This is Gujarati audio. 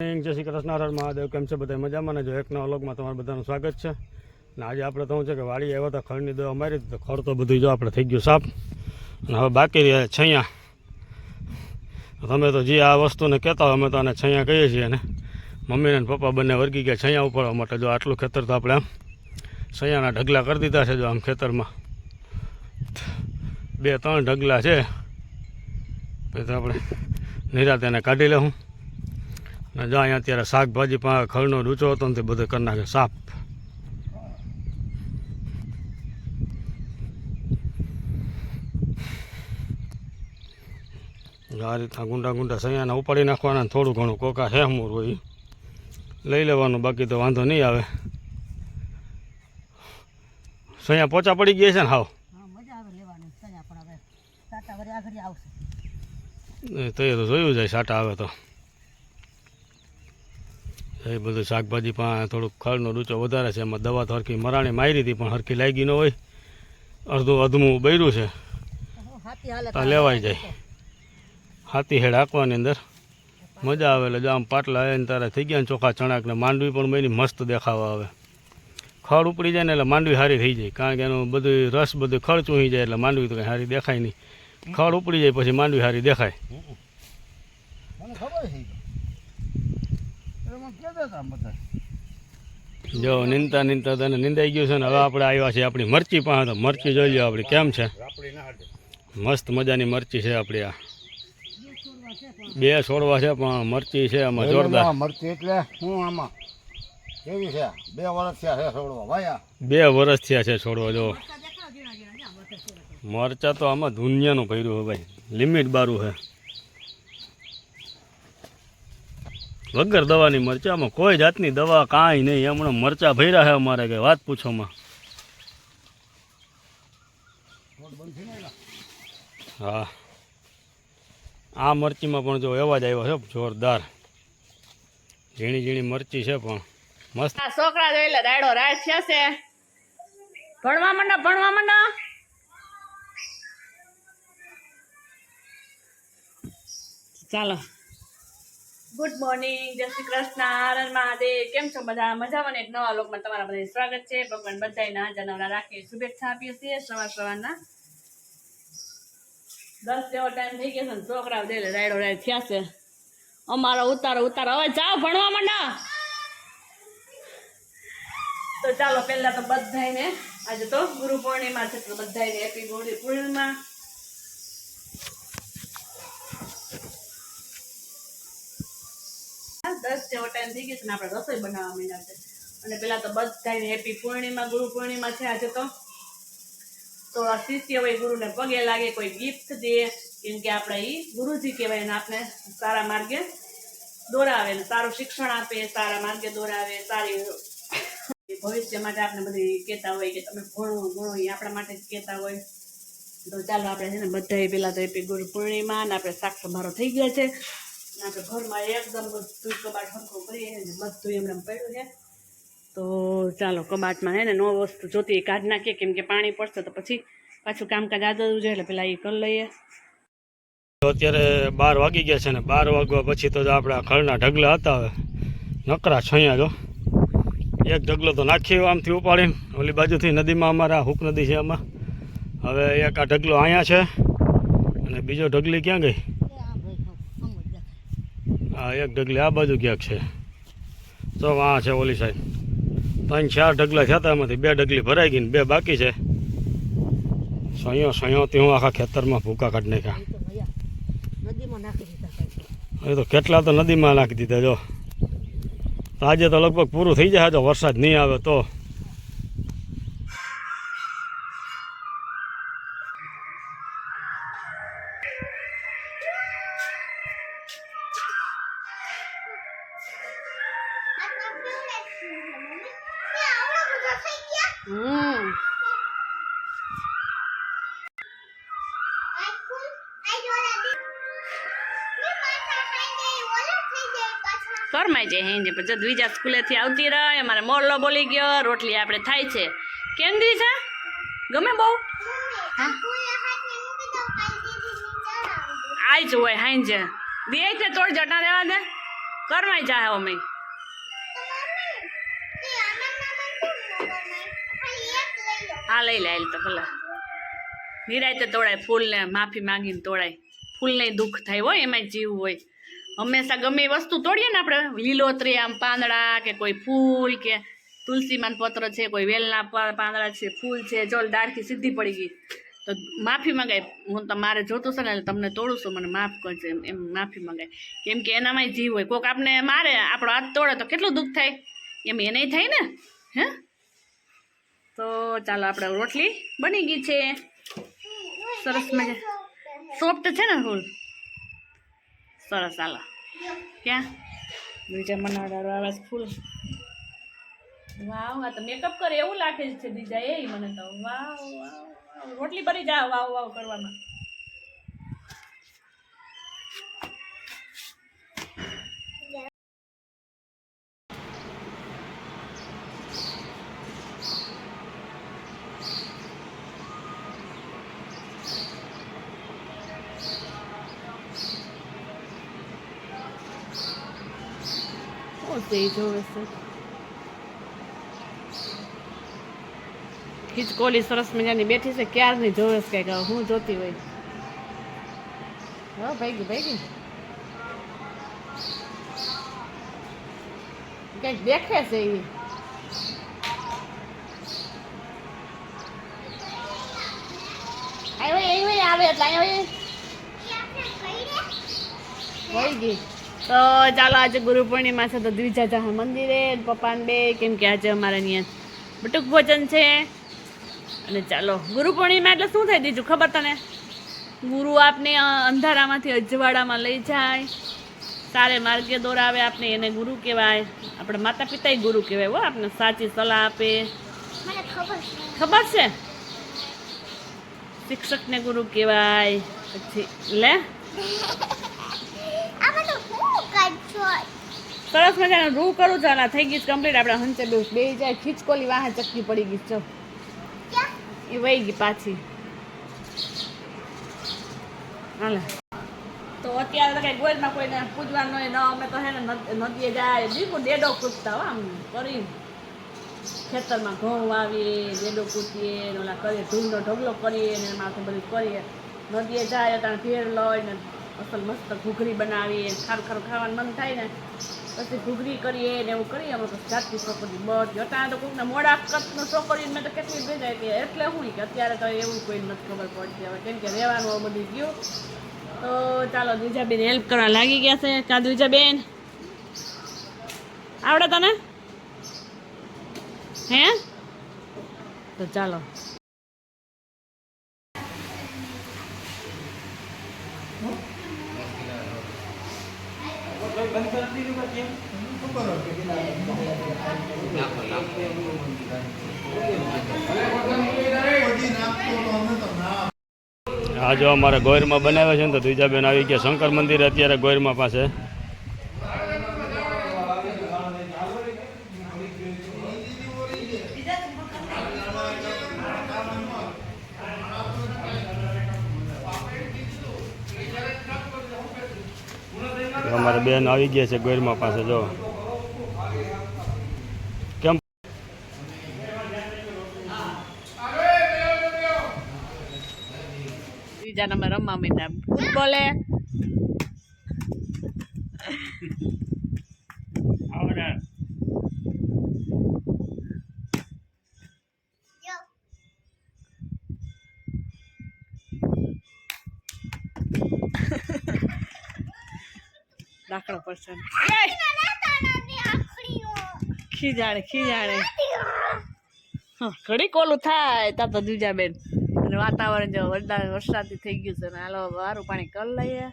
જય શ્રી કૃષ્ણ હર મહાદેવ. કેમ છે બધા? મજામાં ને? જો એક નવા વ્લોગમાં તમારું બધાનું સ્વાગત છે. ને આજે આપણે તો છે કે વાડી આવ્યા હતા ખડની દવા મારી તો ખડ તો બધું જો આપણે થઈ ગયું સાફ. અને હવે બાકી રહ્યા છૈયા. તમે તો જે આ વસ્તુને કહેતા હોય, અમે તો આને છૈયા કહીએ છીએ ને. મમ્મી અને પપ્પા બંને વર્ગી ગયા છૈયા ઉપાડવા માટે. જો આટલું ખેતર તો આપણે આમ છૈયાના ઢગલા કરી દીધા છે જો આમ ખેતરમાં. બે ત્રણ ઢગલા છે. પછી તો આપણે નિરાતે એને કાઢી લેવું ને જો અહીંયા અત્યારે શાકભાજી પણ ખળનો રૂચો હતો ને તે બધો કરી નાખે સાફ. આ રીતના ગુંડા ગુંડા સૈયાને ઉપાડી નાખવાના થોડું ઘણું કોકા હે મૂર હોય. લઈ લેવાનું બાકી તો વાંધો નહીં આવે. સૈયા પોચા પડી ગયા છે ને હાવ? તો એ તો જોયું જાય સાટા આવે તો. એ બધું શાકભાજી પણ થોડુંક ખળનો ડૂચો વધારે છે. એમાં દવા તો હરખી મરાણી મારી હતી પણ હરખી લાગી ન હોય. અડધું અધમું બૈરું છે. આ લેવાઈ જાય. હાથી હેડ હાંકવાની અંદર. મજા આવે એટલે આમ પાટલા આવે ને તારે થઈ ગયા ને ચોખા ચણાક ને માંડવી પણ બની મસ્ત દેખાવા આવે. ખળ ઉપડી જાય ને એટલે માંડવી સારી થઈ જાય. કારણ કે એનું બધું રસ બધું ખડ ચૂહી જાય એટલે માંડવી તો કંઈ સારી દેખાય નહીં. ખળ ઉપડી જાય પછી માંડવી સારી દેખાય. મને ખબર છે એમાં કહેતા હતા બધા જો નિંદતા નિંદતા તને નિંદાઈ ગયું છે ને હવે આપણે આવ્યા છીએ આપણી મરચી પાસે. તો મરચી જોઈ લો આપણી કેમ છે? આપણી ના હાટે મસ્ત મજાની મરચી છે આપણી આ. બે છોડવા છે પણ મરચી છે આમાં જોરદાર. મરચી એટલે હું આમાં? કેવી છે? બે વર્ષ થયા છે છોડવા વાયા બે વર્ષ થયા છે છોડવા જો. મરચા તો આમાં દુનિયાનું ભર્યું છે ભાઈ. લિમિટ બારું છે. વગર દવાની મરચામાં કોઈ જાતની દવા કાંઈ નહીં. હમણાં મરચા ભર્યા છે અમારે કે વાત પૂછોમાં. હા. આ મરચીમાં પણ જો અવાજ આવ્યો છે, જોરદાર. ઝીણી ઝીણી મરચી છે પણ મસ્ત. છોકરા જોઈ લે, દાડો રાત છે. ભણવા માંડો ભણવા માંડો. ચાલો. ગુડ મોર્નિંગ જય શ્રી કૃષ્ણ આનંદ મહાદેવ. કેમ છો બધા? મજામાં એક નવા લોકમાં તમારા બધા સ્વાગત છે. ભગવાન બધાના જનવરા રાખીએ શુભેચ્છા આપીએ છીએ. સવાર સવારના દસ જેવો ટાઈમ થઈ ગયો છે ને, છોકરાઓ લે રાયડો રાય થયા છે. અમારો ઉતારો ઉતારો. હવે જાઓ ભણવા માંડો. તો ચાલો, પહેલા તો બધાને આજે તો ગુરુ પૂર્ણિમા છે, તો બધાને હેપી ગુરુ પૂર્ણિમા. દસ જેવો ટાઈમ થઈ ગયો છે આપણે રસોઈ બનાવવા માંડ્યા છે. અને પેલા તો બધાને હેપી પૂર્ણિમા, ગુરુ પૂર્ણિમા છે આજે તો. તો શિષ્ય હોય ગુરુને પગે લાગે, કોઈ ગિફ્ટ દે, કેમ કે આપણે એ ગુરુજી કહેવાય ને આપણે સારા માર્ગે દોરાવે ને, સારું શિક્ષણ આપે, સારા માર્ગે દોરાવે, સારી ભવિષ્ય માટે આપણે બધી કહેતા હોય કે તમે ભણો ભણો એ આપણા માટે જ કહેતા હોય. તો ચાલો આપણે છે ને બધાએ પહેલાં તો એપી ગુરુ પૂર્ણિમા ને આપણે શાક સંભારો થઈ ગયા છે. ઘરમાં એકદમ કબાટ સરખું કરીએ તો ચાલો, કબાટમાં હે ને નો વસ્તુ જોતી કાઢ નાખીએ, કેમ કે પાણી પડશે તો પછી પાછું કામકાજ આદરવું છે એટલે પેલા એ કરી લઈએ. તો અત્યારે બાર વાગી ગયા છે ને, બાર વાગવા પછી તો આપણા ખળના ઢગલા હતા હવે. નકરા છયા જો. એક ઢગલો તો નાખ્યો આમથી ઉપાડીને, ઓલી બાજુથી નદીમાં અમારા હુક નદી છે એમાં હવે એક આ ઢગલો અહીંયા છે, અને બીજો ઢગલી ક્યાં ગઈ? આ એક ઢગલી આ બાજુ ક્યાંક છે? તો આ છે ઓલી સાઈડ. ત્રણ ચાર ઢગલા થયા એમાંથી બે ઢગલી ભરાઈ ગઈ ને બે બાકી છે. સયો સયોથી હું આખા ખેતરમાં ભૂકા કાઢ નાખ્યા. એ તો કેટલા તો નદીમાં નાખી દીધા જો. આજે તો લગભગ પૂરું થઈ જાય જો વરસાદ નહીં આવે તો. હમ. શરમાઈ જાય હેંજે પછી દ્વિજા સ્કૂલેથી આવતી રહે અમારે મોરલો બોલી ગયો રોટલી આપણે થાય છે. કેમ દ્વિજા? ગમે બહુ? આઈ જ હોય હાંજે દે છે તોડ જટા રહેવા દે. કરવાય જા અમે. આ લઈ લે તો ભલા. નિરાયતે તોડાય, ફૂલને માફી માંગીને તોડાય. ફૂલને દુઃખ થાય હોય એમાં જીવ હોય. હંમેશા ગમે એ વસ્તુ તોડીએ ને આપણે, લીલોતરી આમ પાંદડા કે કોઈ ફૂલ કે તુલસીમાન પત્ર છે, કોઈ વેલના પાંદડા છે, ફૂલ છે, જો ડાળખી સીધી પડી ગઈ, તો માફી મંગાય. હું તમારે જોતું છે ને તમને તોડું છું, મને માફ કરજો, એમ એમ માફી માંગાય. કેમ કે એનામાંય જીવ હોય. કોક આપણે મારે, આપણો હાથ તોડે તો કેટલું દુઃખ થાય? એમ એને થાય ને, હે? તો ચાલો આપણે રોટલી બની ગઈ છે. સરસ મજા સોફ્ટ છે ને ફૂલ સરસ, ચાલો. ક્યાં? બીજા મનાડારો આવે ફૂલ. વાવ, આ તો મેકઅપ કરે એવું લાગે છે બીજા, એ મને તો. વાવ વાવ રોટલી ભરી જાવ વાવ વાવ કરવામાં છે એ જોવે છે ખીચકોલી સરસ મજાની બેઠી છે ક્યારની જોવે છે કંઈક હું જોતી હોય. હા ભાઈ ભાઈ કંઈક દેખે છે એ આવે એટલે આવે વહી ગઈ તો ચાલો આજે ગુરુ પૂર્ણિમા છે તો દ્વિજા જહા મંદિરે પપ્પાને બે કેમ કે આજે અમારે અહીંયા બટુક ભોજન છે. અને ચાલો ગુરુ પૂર્ણિમા એટલે શું થાય દીજું ખબર તને? ગુરુ આપને અંધારામાંથી અજવાળામાં લઈ જાય. સારે માર્ગે દોરાવે આપને એને ગુરુ કહેવાય. આપણે માતા પિતાય ગુરુ કહેવાય હો આપને સાચી સલાહ આપે. ખબર છે? શિક્ષકને ગુરુ કહેવાય. પછી લે. સરસ મજાનું રૂ કરું છું થઈ ગઈ કમ્પ્લીટ આપણે હંચે બે બે જાય ખીચકોલી વાહ ચક્કી પડી ગઈ છો એ વહી ગઈ પાછી. હાલે. તો અત્યારે તો કઈ ગોળમાં કોઈને પૂજવાનું હોય ન અમે તો હે ને નદીએ જાય. બિલકુલ ડેડો કૂદતા હો આમ કરી ખેતરમાં ઘઉં વાવીએ ડેડો કૂદીએ ઓલા કરીએ ધૂળનો ઢગલો કરીએ ને માથે બધું કરીએ. નદીએ જાય ત્યાં ભેળ લઈને અસલ મસ્ત ઘૂઘરી બનાવીએ, ખારું ખારું ખાવાનું મન થાય ને, પછી ઘૂઘરી કરીએ ને એવું કરીએ, અમે તો જાતની છોકરી બધી. અત્યારે તો કોઈકને મોડા કચ્છનું છોકરી મેં તો કેટલી ભેજાય કે એટલે હું કે અત્યારે તો એવું કોઈ નથી ખબર પડતી હવે. કેમ કે રહેવાનું બધું ગયું તો ચાલો દ્વિજાબેન હેલ્પ કરવા લાગી ગયા છે. કાં દ્વિજાબેન? આવડે તને? હે? તો ચાલો. આ જો અમારે ગોયરમાં બનાવ્યા છે ને તો દ્વિજાબેન આવી ગયા. શંકર મંદિર અત્યારે ગોયરમાં પાસે. અમારે બેન આવી ગયા છે ગોયરમાં પાસે જો. કેમ? બીજા નંબર રમવા મીઠા ફૂટબોલે? દાખલો પડશે તાના દે આખરીઓ ખીજાડે ખીજાડે કોલું થાય તા તો દૂજા બેન અને વાતાવરણ જો વરસાદ વરસાદથી થઈ ગયું છે ને, હાલો, વારું પાણી કર લઈએ.